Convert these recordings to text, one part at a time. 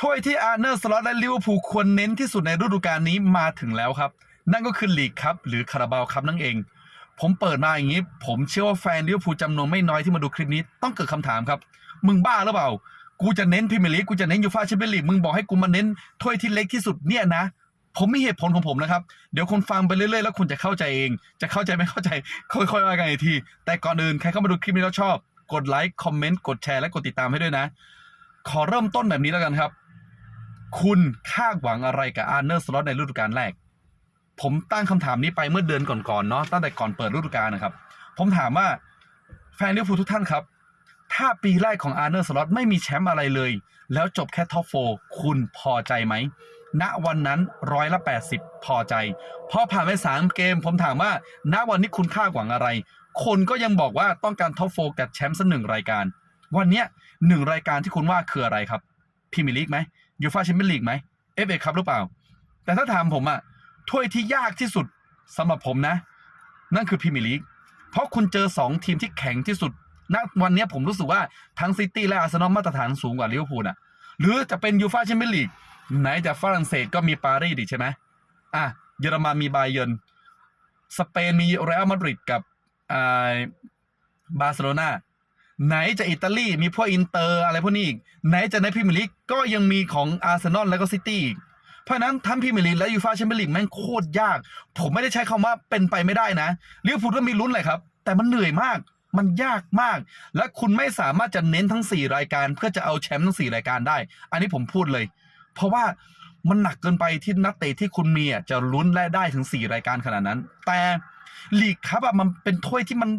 ถ้วยที่อาร์เนอร์สล็อตและลิเวอร์พูลควรเน้นที่สุดในฤดูกาลนี้มาถึงแล้วครับ นั่นก็คือลีกครับหรือคาราบาวครับนั่นเอง ผมเปิดมาอย่างนี้ ผมเชื่อว่าแฟนลิเวอร์พูลจำนวนไม่น้อยที่มาดูคลิปนี้ต้องเกิดคำถามครับ มึงบ้าหรือเปล่า กูจะเน้นพรีเมียร์ลีกกูจะเน้นยูฟ่าแชมเปี้ยนลีกมึงบอกให้กูมาเน้นถ้วยที่เล็กที่สุดเนี่ยนะผมมีเหตุผลของผมนะครับ เดี๋ยวคุณฟังไปเรื่อยๆ แล้วคุณจะเข้าใจเอง จะเข้าใจไม่เข้าใจ ค่อยๆว่ากันอีกที แต่ก่อนอื่น ใครเข้ามาดูคลิปนี้แล้วชอบ กดไลค์ คอมเมนต์ กดแชร์ และกดติดตามให้ด้วยนะ ขอเริ่มต้นแบบนี้แล้วกันครับ คุณคาดหวังอะไรกับอาร์เนอร์สล็อตในฤดูกาลแรก ผมตั้งคำถามนี้ไปเมื่อเดือนก่อนๆเนาะตั้งแต่ก่อนเปิดฤดูกาลนะครับ ผมถามว่าแฟนลิเวอร์พูลทุกท่านครับ ถ้าปีแรกของอาร์เนอร์สล็อตไม่มีแชมป์อะไรเลย แล้วจบแค่ท็อปโฟคุณพอใจไหมณวันนั้นร้อยละ 80 พอใจ พอผ่านไป3เกม ผมถามว่า ณวันนี้คุณคาดหวังอะไร คนก็ยังบอกว่าต้องการท็อปโฟกับแชมป์สักหนึ่งรายการ วันเนี้ยหนึ่งรายการที่คุณว่าคืออะไรครับพรีเมีลีกไหม ยูฟ่าแชมเปี้ยนลีกไหมเอฟเอครับหรือเปล่า แต่ถ้าถามผมอะถ้วยที่ยากที่สุดสำหรับผมนะ นั่นคือพรีเมียร์ลีกเพราะคุณเจอ 2 ทีมที่แข็งที่สุดณวันนี้ผมรู้สึกว่าทั้งซิตี้และอาร์เซนอลมาตรฐานสูงกว่าลิเวอร์พูลอะหรือจะเป็นยูฟ่าแชมเปี้ยนลีกไหนจะฝรั่งเศสก็มีปารีสอีกใช่ไหมอะเยอรมันมีบาเยินสเปนมีเรอัลมาดริดกับอ่าบาร์เซโลนา ไหนจะอิตาลีมีพวกอินเตอร์อะไรพวกนี้อีก ไหนจะในพรีเมียร์ลีกก็ยังมีของอาร์เซนอลแล้วก็ซิตี้อีกเพราะนั้นทั้งพรีเมียร์ลีกและยูฟ่าแชมเปี้ยนลีกแม่งโคตรยาก ผมไม่ได้ใช้คำว่าเป็นไปไม่ได้นะลิเวอร์พูลก็มีลุ้นแหละครับ แต่มันเหนื่อยมากมันยากมาก และคุณไม่สามารถจะเน้นทั้ง 4 รายการ เพื่อจะเอาแชมป์ทั้ง 4 รายการได้ อันนี้ผมพูดเลย เพราะว่ามันหนักเกินไปที่นักเตะที่คุณมีจะลุ้นและได้ถึง 4 รายการขนาดนั้น แต่ลีกครับมันเป็นถ้วยที่มัน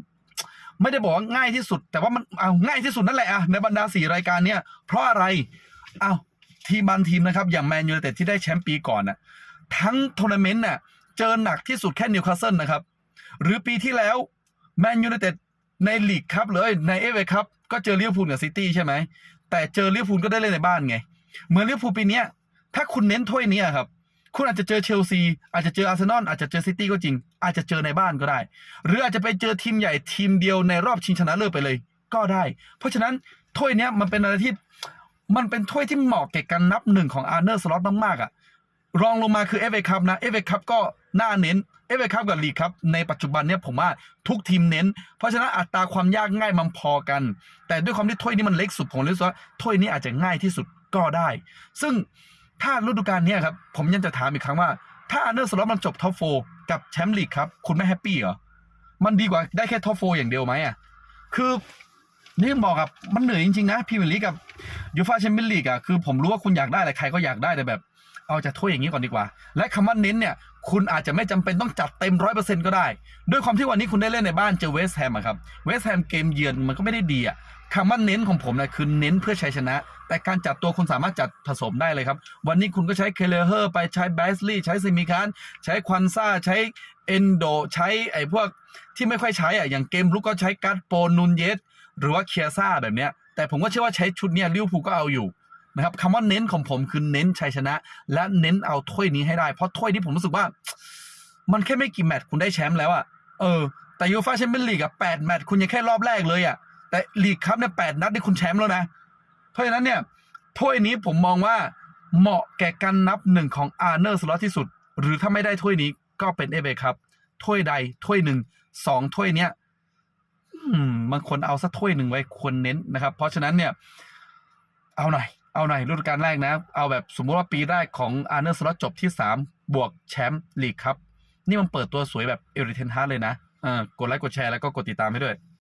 ไม่ได้บอกว่าง่ายที่สุด แต่ว่ามันเอาง่ายที่สุดนั่นแหละอะในบรรดา4รายการเนี่ยเพราะอะไรเอาทีมบางทีมนะครับ อย่างแมนยูไนเต็ดที่ได้แชมป์ปีก่อนน่ะทั้งทัวร์นาเมนต์น่ะเจอหนักที่สุดแค่นิวคาสเซิลนะครับ หรือปีที่แล้วแมนยูไนเต็ดในลีกครับเลยในเอฟเอครับก็เจอเลิเวพูลกับซิตี้ใช่ไหมแต่เจอเลิเวพูลก็ได้เล่นในบ้านไง เหมือนลิเวพูลปีนี้ถ้าคุณเน้นถ้วยนี้ครับ คุณอาจจะเจอเชลซี อาจจะเจออาร์เซนอลอาจจะเจอซิตี้ก็จริง อาจจะเจอในบ้านก็ได้ หรืออาจจะไปเจอทีมใหญ่ทีมเดียวในรอบชิงชนะเลิศไปเลย ก็ได้ เพราะฉะนั้นถ้วยนี้มันเป็นอะไรที่มันเป็นถ้วยที่เหมาะแก่การนับหนึ่งของอาร์เนอร์สล็อตมากๆอะรองลงมาคือเอฟเอคัพนะเอฟเอคัพก็น่าเน้นเอฟเอคัพกับลีกครับในปัจจุบันเนี่ยผมว่าทุกทีมเน้น เพราะฉะนั้นอัตราความยากง่ายมันพอกัน แต่ด้วยความที่ถ้วยนี้มันเล็กสุดผมเลยรู้สึกว่าถ้วยนี้อาจจะง่ายที่สุดก็ได้ ซึ่ง ถ้าฤดูกาลนี้ครับ ผมยังจะถามอีกครั้งว่า ถ้าอันเดอร์สล็อตมันจบท็อปโฟกับแชมป์ลีกครับ คุณไม่แฮปปี้เหรอ มันดีกว่าได้แค่ท็อปโฟอย่างเดียวไหมอะ คือนี่บอกกับมันเหนื่อยจริงๆนะพรีเมียร์ลีกกับยูฟ่าแชมเปี้ยนลีกอะคือผมรู้ว่าคุณอยากได้อะไรใครก็อยากได้แต่แบบ เอาจากถ้วยอย่างนี้ก่อนดีกว่า และคำว่าเน้นเนี่ย คุณอาจจะไม่จำเป็นต้องจัดเต็มร้อยเปอร์เซ็นต์ก็ได้ ด้วยความที่วันนี้คุณได้เล่นในบ้านเจอเวสแฮมครับ เวสแฮมเกมเยือนมันก็ไม่ได้ดีอะคำว่าเน้นของผมนะคือเน้นเพื่อชัยชนะ แต่การจัดตัวคุณสามารถจัดผสมได้เลยครับ วันนี้คุณก็ใช้เคเลเฮอร์ไปใช้แบสลีย์ใช้ซิมิคานใช้ควันซ่าใช้เอนโดใช้ไอ้พวกที่ไม่ค่อยใช้อะอย่างเกมลุกก็ใช้การ์ดโปนูนเยสหรือว่าเคียซ่าแบบเนี้ยแต่ผมก็เชื่อว่าใช้ชุดเนี้ยลิวพูก็เอาอยู่ นะครับคำว่าเน้นของผมคือเน้นชัยชนะ และเน้นเอาถ้วยนี้ให้ได้เพราะถ้วยนี้ผมรู้สึกว่า มันแค่ไม่กี่แมตช์คุณได้แชมป์แล้วอะเออแต่ยูฟ่าแชมเปี้ยนลีกอะแปดแมตช์คุณยังแค่รอบแรกเลยอะแต่ลีกครับเนี่ยแปดนัดนี่คุณแชมป์แล้วนะเพราะฉะนั้นเนี่ยถ้วยนี้ผมมองว่าเหมาะแก่การนับหนึ่งของอาร์เนอร์สล็อตที่สุด หรือถ้าไม่ได้ถ้วยนี้ก็เป็นเอเบครับถ้วยใดถ้วยหนึ่งสองถ้วยเนี้ยบางคนเอาสักถ้วยหนึ่งไว้ควรเน้นนะครับ เพราะฉะนั้นเนี่ย เอาหน่อย เอาหน่อยฤดูกาลแรกนะ เอาแบบสมมุติว่าปีแรกของอาร์เนอร์สล็อตจบที่3บวกแชมป์ลีกครับ นี่มันเปิดตัวสวยแบบเอริเทนฮาร์เลยนะเออกดไลค์กดแชร์แล้วก็กดติดตามให้ด้วย